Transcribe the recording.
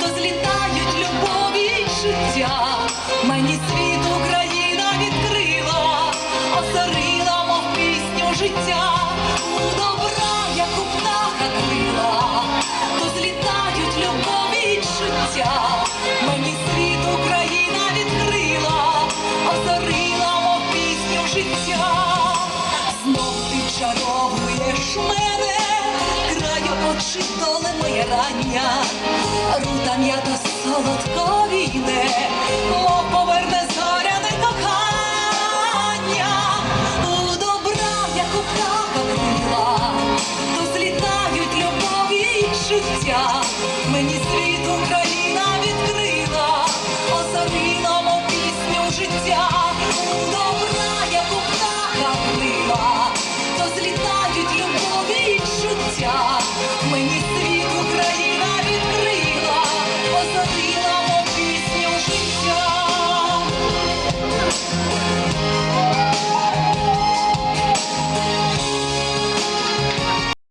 то злітають любові й життя. Мені світ Україна відкрила, озарила, мов пісню життя. У добра, як у птаха крила, то злітають любові й життя. Мені світ Україна відкрила, озарила, мов пісню життя. Знов ти чаровуєш мене, краю доле рання, рута м'ята солодко війне, мов поверне зоряне кохання, у добра, як у птаха крила, то злітають любові й життя.